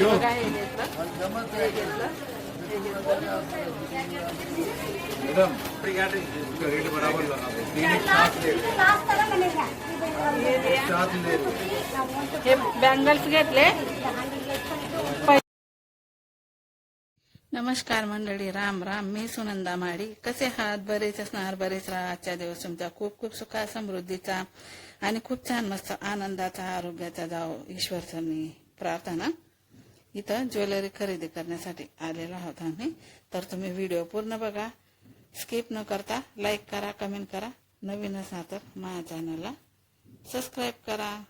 बघा हे घेतलं हे घेतलं हे घेतलं हे बँगल्स घेतले. नमस्कार मंडळी राम राम. मी सुनंदा माडी. कसे आहात? बरेच असणार बरेच राहा. आजच्या दिवस तुमचा खूप खूप सुखा समृद्धीचा आणि खूप छान मस्त आनंदाचा आरोग्याचा जाव. ईश्वरचरणी प्रार्थना इथं ज्वेलरी खरेदी करण्यासाठी आलेलो आहोत आम्ही. तर तुम्ही व्हिडिओ पूर्ण बघा. स्किप न करता लाईक करा कमेंट करा. नवीन असा तर माझ्या चॅनलला सबस्क्राईब करा.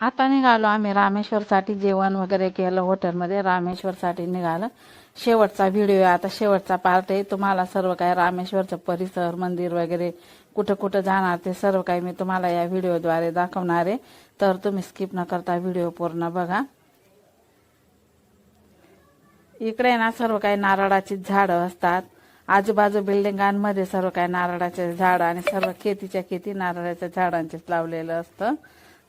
आता निघालो आम्ही रामेश्वरसाठी जेवण वगैरे केलं हॉटेलमध्ये रामेश्वरसाठी निघालं. शेवटचा व्हिडिओ आहे आता शेवटचा पार्ट आहे. तुम्हाला सर्व काही रामेश्वरचं परिसर मंदिर वगैरे कुठं कुठं जाणार ते सर्व काही मी तुम्हाला या व्हिडिओद्वारे दाखवणार आहे. तर तुम्ही स्किप न करता व्हिडिओ पूर्ण बघा. इकडे ना सर्व काही नारळाची झाडं असतात. आजूबाजू बिल्डिंगांमध्ये सर्व काही नारळाचे झाड आणि सर्व खेतीच्या खेती नारळाच्या झाडांचेच लावलेलं असतं.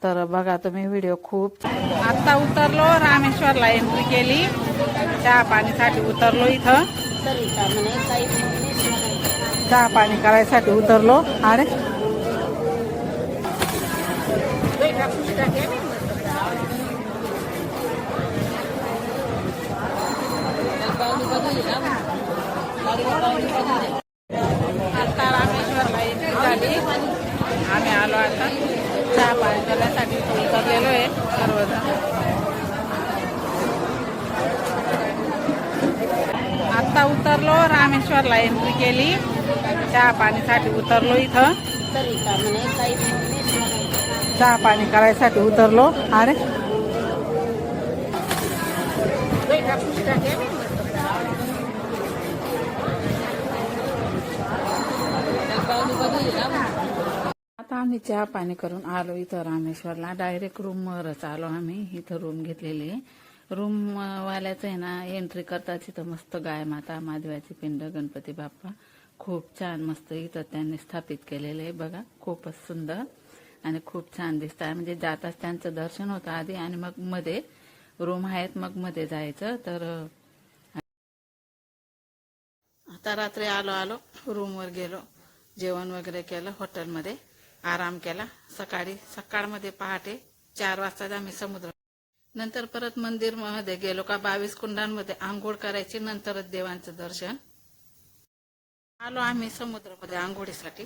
तर बघा तुम्ही व्हिडिओ खूप आता उतरलो रामेश्वरला एंट्री केली. चहा पाणीसाठी उतरलो इथं. चहा पाणी करायसाठी उतरलो. अरे. आता रामेश्वरला एंट्री झाली. आम्ही आलो आता. चहा पाणी करण्यासाठी उतरलेलो आहे सर्वजण. आता उतरलो रामेश्वरला एंट्री केली. चहा पाणीसाठी उतरलो इथं. चहा पाणी करायसाठी उतरलो. अरे आता आम्ही चहा पाणी करून आलो इथं रामेश्वरला. डायरेक्ट रूमवरच आलो आम्ही. इथं रूम घेतलेली आहे. रूम वाल्याचं आहे ना एंट्री करताच इथं मस्त गाय माता माधव्याची पिंड गणपती बाप्पा. खूप छान मस्त इथं त्यांनी स्थापित केलेलं आहे बघा. खूपच सुंदर आणि खूप छान दिसत आहे. म्हणजे जाताच त्यांचं दर्शन होतं आधी आणि मग मध्ये रूम आहेत मग मध्ये जायचं. तर आता रात्री आलो आलो. रूमवर गेलो. जेवण वगैरे केलं हॉटेलमध्ये आराम केला. सकाळी सकाळमध्ये पहाटे चार वाजता आम्ही समुद्र नंतर परत मंदिरमध्ये गेलो का बावीस कुंडांमध्ये आंघोळ करायची नंतरच देवांचं दर्शन. आलो आम्ही समुद्रामध्ये आंघोळीसाठी.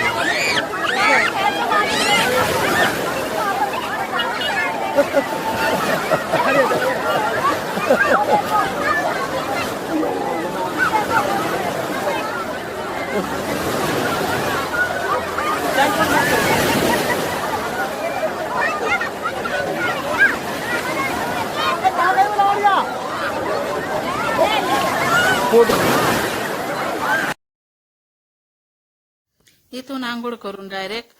आंघोळ करून डायरेक्ट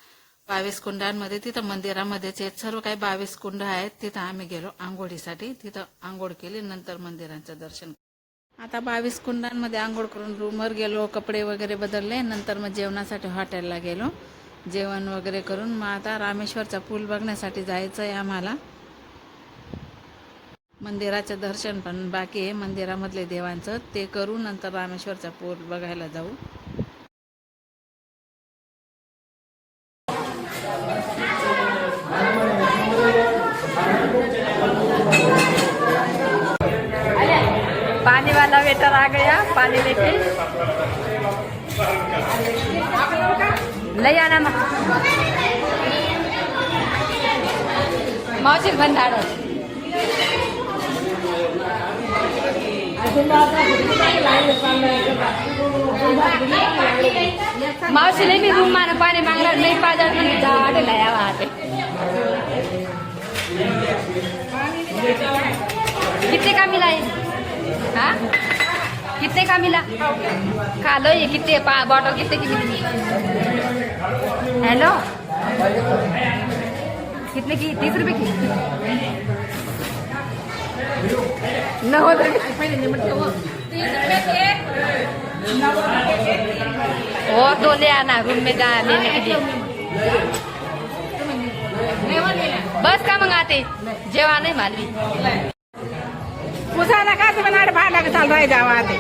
बावीस कुंडांमध्ये तिथं मंदिरामध्येच आहेत. सर्व काही बावीस कुंड आहेत. तिथं आम्ही गेलो आंघोळीसाठी. तिथं आंघोळ केली नंतर मंदिरांचं दर्शन आता बावीस कुंडांमध्ये आंघोळ करून रूमवर गेलो कपडे वगैरे बदलले नंतर मग जेवणासाठी हॉटेलला गेलो. जेवण वगैरे करून मग आता रामेश्वरचा पूल बघण्यासाठी जायचं आहे आम्हाला. मंदिराचं दर्शन पण बाकी आहे. मंदिरामधले देवांचं ते करू नंतर रामेश्वरचा पूल बघायला जाऊ. आ गया पानी लेके। लय आणा मग मावशी बंद मावशीला मी रूम मान पाणी मागणार नाही पाजात म्हणजे जाड लया वाहते कितने का मिला ये? हाँ कितने का मिला? खा लो ये कितने बॉटल कितने की मिली? हेलो कितने की? तीस रुपए की? नव्वद वो तो ले आना रूम में जा लेने के लिए। बस का मंगाते? जेवा नहीं मालवी। पुसायला का तुम्ही नाड भांडा चालू राही जावा ते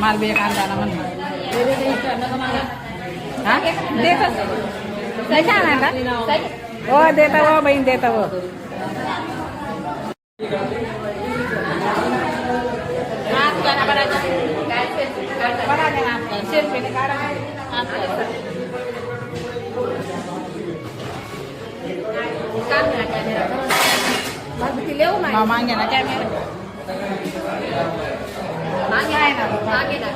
माल बी कांदा ना म्हणून हा देत कशा आणा हो देता हो बहीण देता हो बरा मागे ना कॅमेरा मागे आहे. ना मागे ना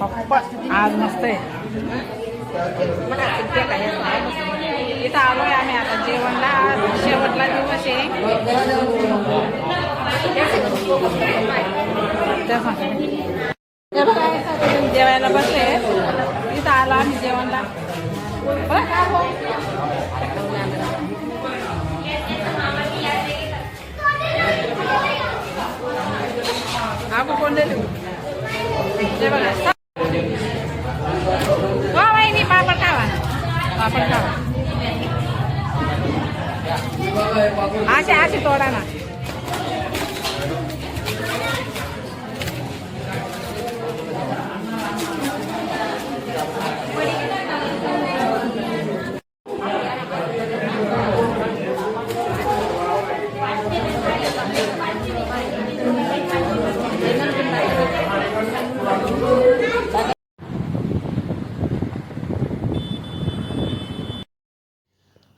पप्पा आज मस्त आहे. मला सुट्ट्या काय इथं आलोय आम्ही आता. जेवणला शेवटला दिवस आहे. जेवायला बसले. इथं आला आम्ही जेवणला. बरं का? हो? आपण कोण दिले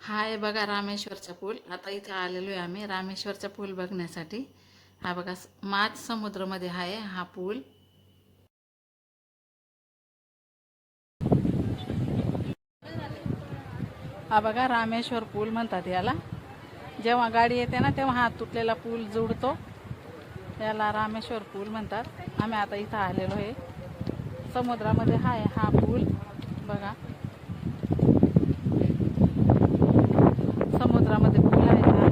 हाय बघा रामेश्वरचा पूल. आता इथे आलेलो आहे आम्ही रामेश्वरचा पूल बघण्यासाठी. हा बघा माच समुद्रामध्ये आहे हा पूल. हा बघा रामेश्वर पूल म्हणतात याला. जेव्हा गाडी येते ना तेव्हा हा तुटलेला पूल जुडतो. याला रामेश्वर पूल म्हणतात. आम्ही आता इथं आलेलो आहे. समुद्रामध्ये आहे हा पूल. बघा. समुद्रामध्ये पूल आहे हा.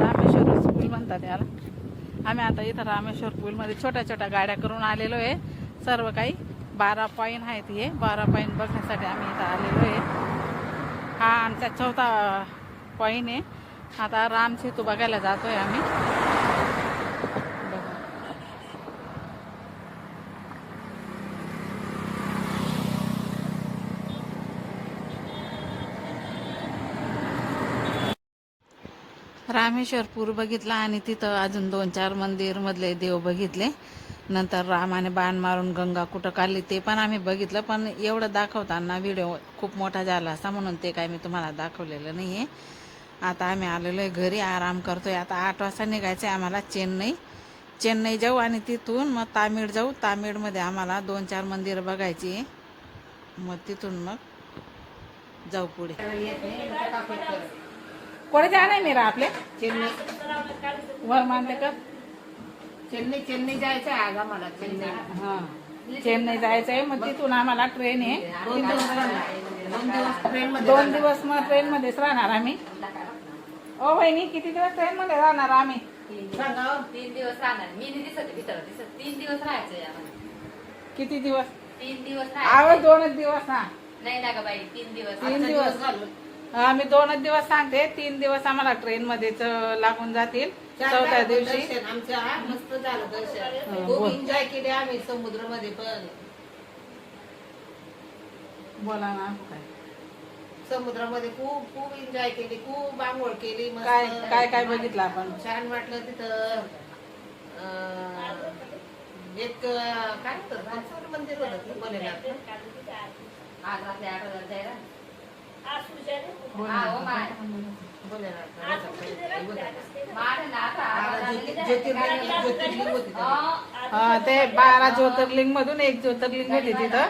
रामेश्वर पूल म्हणतात याला. आम्ही आता इथं रामेश्वर पूलमध्ये छोट्या छोट्या गाड्या करून आलेलो आहे. सर्व काही बारा पॉईंट आहेत हे. बारा पॉईंट बघण्यासाठी आम्ही इथं आलेलो आहे. हा आमचा चौथा पॉईंट आहे. आता राम सेतू बघायला जातोय आम्ही. रामेश्वरपूर बघितला आणि तिथं अजून दोन चार मंदिर मधले देव बघितले. नंतर रामाने बाण मारून गंगा कुठं काढली ते पण आम्ही बघितलं पण एवढं दाखवताना व्हिडिओ खूप मोठा झाला असता म्हणून ते काय मी तुम्हाला दाखवलेलं नाही आहे आता आम्ही आलेलो आहे घरी आराम करतोय. आता आठ वाजता निघायचं आहे आम्हाला चेन्नई. चेन्नई जाऊ आणि तिथून मग तामिळ जाऊ. तामिळमध्ये आम्हाला दोन चार मंदिरं बघायची आहे. मग तिथून मग जाऊ पुढे. कोणी जाणार आहे मेरा आपले? चेन्नई. वर मानते का? चेन्नई चेन्नई जायचं आहे आज आम्हाला चेन्नई. हा. चेन्नई जायचं आहे मग तिथून आम्हाला ट्रेन आहे. दोन दिवस राहणार. दोन दिवस ट्रेन मध्ये दोन दिवस मग ट्रेन मध्येच राहणार आम्ही. ओ बहिणी किती दिवस ट्रेन मध्ये राहणार आम्ही? सांगा हो. तीन दिवस राहणार. मी नाही दिसत भीतर दिसत. तीन दिवस राहायचंय आम्हाला किती दिवस? तीन दिवस आव राहायचं दोनच दिवस ना नाही ना ग बाई तीन दिवस. तीन आजचा दिवस. घालून. आम्ही दोनच दिवस सांगते. तीन दिवस आम्हाला ट्रेन मध्येच लागून जातील. चौथ्या दिवशी. दर्शन. आमचं हा, मस्त झालं दर्शन. हो, खूप बोल. एन्जॉय केले आम्ही समुद्रमध्ये पण. बोला ना काय? समुद्रामध्ये खूप खूप एन्जॉय केली खूप आंघोळ केली मस्त काय काय काय बघितलं आपण? छान वाटलं तिथं. अं, एक अं, काय होतं मंदिर होतं ते भोलेनाथ आज रात्री आठ हजार जायला. हो हा, हो, माय. हे बारा ज्योति-. ज्योतिर्लिंग ज्योतिर्लिंग होती तिथं. हा. हा, ते बारा ज्योतिर्लिंग मधून एक ज्योतिर्लिंग होती तिथं.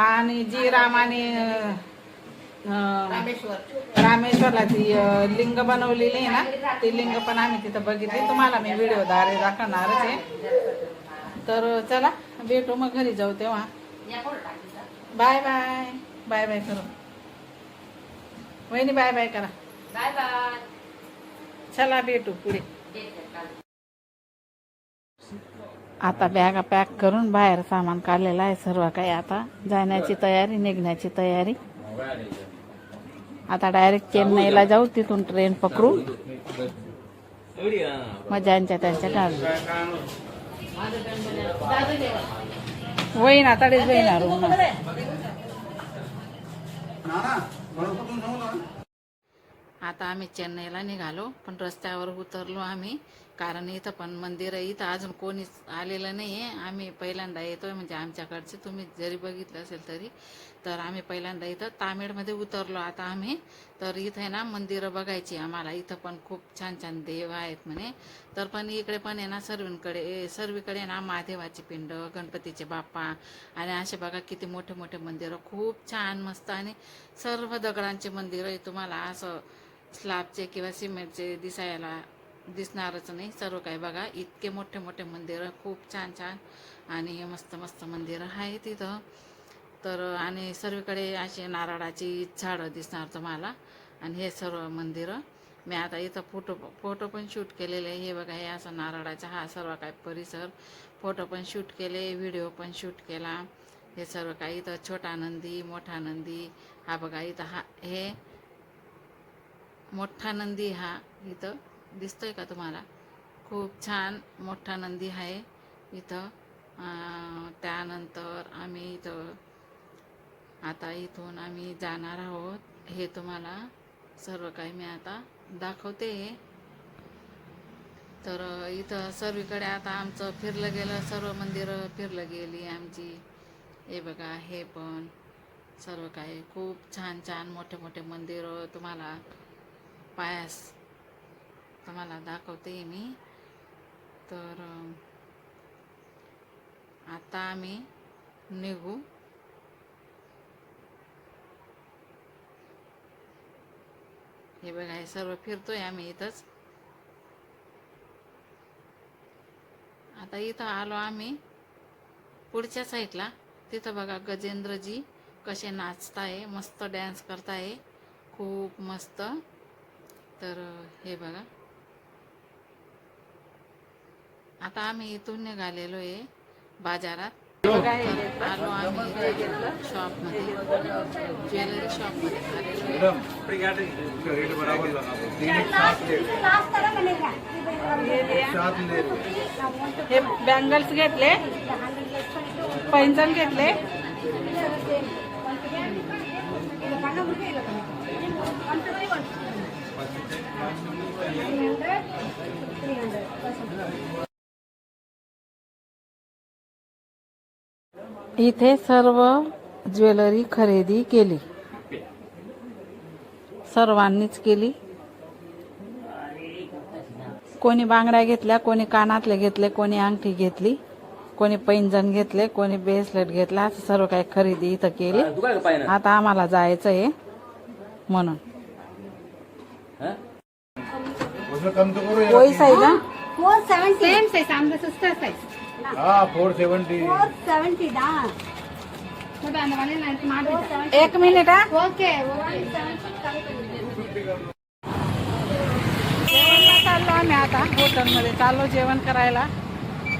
आणि जी रामाने अं, रामेश्वरला ती लिंग बनवलेली आहे ना ती लिंग पण आम्ही तिथं बघितली. तुम्हाला मी व्हिडिओ द्वारे दाखवणारच आहे. तर चला भेटू मग घरी जाऊ तेव्हा. Bye bye. बाय बाय करू. वहिनी बाय बाय करा. Bye bye. चला भेटू पुढे. आता बॅगा पॅक करून बाहेर सामान काढलेलं आहे. सर्व काही आता जाण्याची तयारी निघण्याची तयारी. आता डायरेक्ट चेन्नईला जाऊ तिथून ट्रेन पकडू. मग ज्यांच्या त्यांच्या गावी वहीन आता येणार आता आम्ही चेन्नईला निघालो पण रस्त्यावर उतरलो आम्ही. कारण इथं पण मंदिर आहे इथं अजून कोणीच आलेलं नाही आहे आम्ही पहिल्यांदा येतोय म्हणजे आमच्याकडचे. तुम्ही जरी बघितलं असेल तरी. तर आम्ही पहिल्यांदा इथं तामिळमध्ये उतरलो आता आम्ही. तर इथं आहे ना मंदिरं बघायची आम्हाला. इथं पण खूप छान छान देव आहेत म्हणे. तर पण इकडे पण आहे ना सर्वींकडे सर्वीकडे ना महादेवाची पिंड गणपतीचे बाप्पा आणि असे बघा किती मोठे मोठे मंदिरं. खूप छान मस्त आणि सर्व दगडांचे मंदिरं आहे. तुम्हाला असं स्लॅबचे किंवा सिमेंटचे दिसायला दिसणारच नाही. सर्व काही बघा इतके मोठे मोठे मंदिरं खूप छान छान आणि मस्त मस्त मंदिरं आहे तिथं. तर आणि सर्वीकडे असे नारळाची झाडं दिसणार तुम्हाला. आणि हे सर्व मंदिरं. मी आता इथं फोटो फोटो पण शूट केलेले हे बघा हे असं नारळाचा हा सर्व काय परिसर. फोटो पण शूट केले व्हिडिओ पण शूट केला. हे सर्व काही इथं छोटा नंदी मोठा नंदी. हा बघा इथं हा हे मोठा नंदी हा इथं दिसतोय का तुम्हाला? खूप छान मोठा नंदी आहे इथं. त्यानंतर आम्ही इथं आता इथून आम्ही जाणार आहोत. हे तुम्हाला सर्व काही मी आता दाखवते. तर इथं सर्वीकडे आता आमचं फिरलं गेलं सर्व मंदिरं फिरलं गेली आमची. हे बघा हे पण सर्व काही. खूप छान छान मोठे मोठे मंदिरं तुम्हाला पायास तुम्हाला दाखवते मी. तर आता आम्ही निघू. हे बघा हे सर्व फिरतोय आम्ही इथंच. आता इथं आलो आम्ही पुढच्या साईडला. तिथं बघा गजेंद्रजी कसे नाचताय मस्त डॅन्स करताय. खूप मस्त. तर हे बघा. आता आम्ही इथून निघालेलो आहे बाजारात. तर आलो आम्ही शॉपमध्ये ज्वेलरी शॉपमध्ये हे बँगल्स घेतले. पैंजण घेतले. इथे सर्व ज्वेलरी खरेदी केली. सर्वांनीच केली. कोणी बांगड्या घेतल्या कोणी कानातले घेतले कोणी अंगठी घेतली कोणी पैंजण घेतले कोणी ब्रेसलेट घेतला असं सर्व काही खरेदी इथं केली. आता आम्हाला जायचं आहे म्हणून सेम साईज आमचं सिस्टर साईज डा एक मिनिट हा. ओके जेवणला चाललो आम्ही आता हॉटेलमध्ये चाललो जेवण करायला.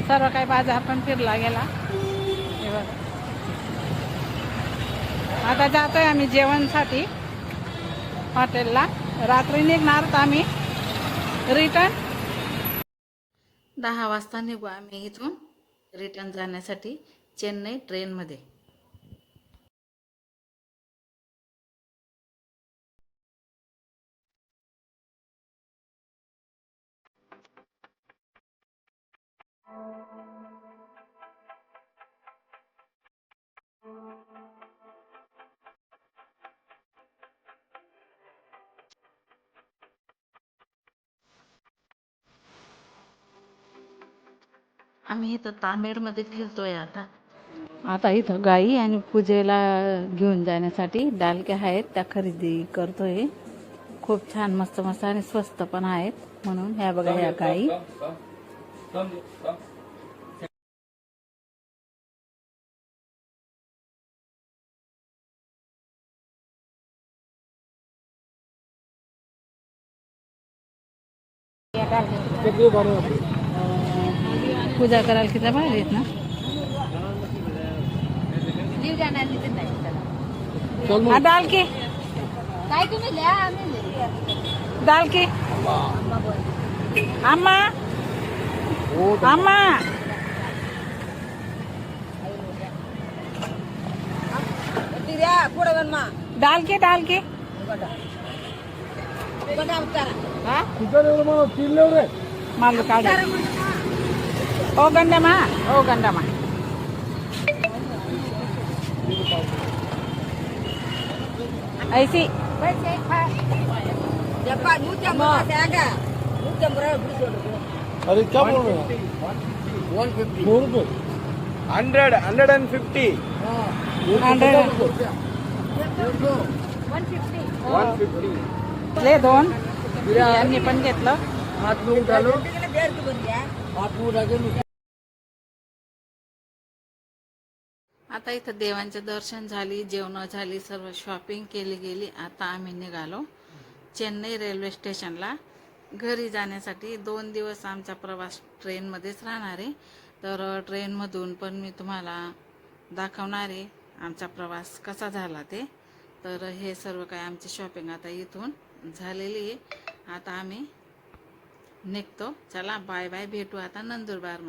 सर्व काही बाजार पण फिरला गेला. हे बघा. आता जातोय आम्ही जेवणसाठी हॉटेलला. रात्री निघणार तर आम्ही. रिटर्न दहा वाजता निघू आम्ही इथून. रिटर्न जाण्यासाठी चेन्नई ट्रेनमध्ये Thank you. आम्ही इथं तांबेडमध्ये फिरतोय आता. आता इथं गाई आणि पूजेला घेऊन जाण्यासाठी डालक्या आहेत त्या खरेदी करतोय. खूप छान मस्त मस्त आणि स्वस्त पण आहेत म्हणून ह्या बघा ह्या गाई. पूजा करायला किती बाहेर आहेत ना? जीव जाणार तिथे नाही चला. हा, डाल के. काय तुम्ही लिहा आम्ही लिहितो. डाल के. के के. काढ बोल रहे हैं fifty फोर रुपये hundred hundred and fifty hundred one fifty ले दोन यांनी पण घेतलं हाथ में डालो हाथ में डालो आता इथं देवांचे दर्शन झाली जेवणं झाली सर्व शॉपिंग केली गेली. आता आम्ही निघालो चेन्नई रेल्वे स्टेशनला घरी जाण्यासाठी दोन दिवस आमचा प्रवास ट्रेनमध्येच राहणार आहे. तर ट्रेनमधून पण मी तुम्हाला दाखवणार आहे आमचा प्रवास कसा झाला ते. तर हे सर्व काय आमची शॉपिंग आता इथून झालेली आहे. आता आम्ही निघतो. चला बाय बाय भेटू आता नंदुरबारमध्ये.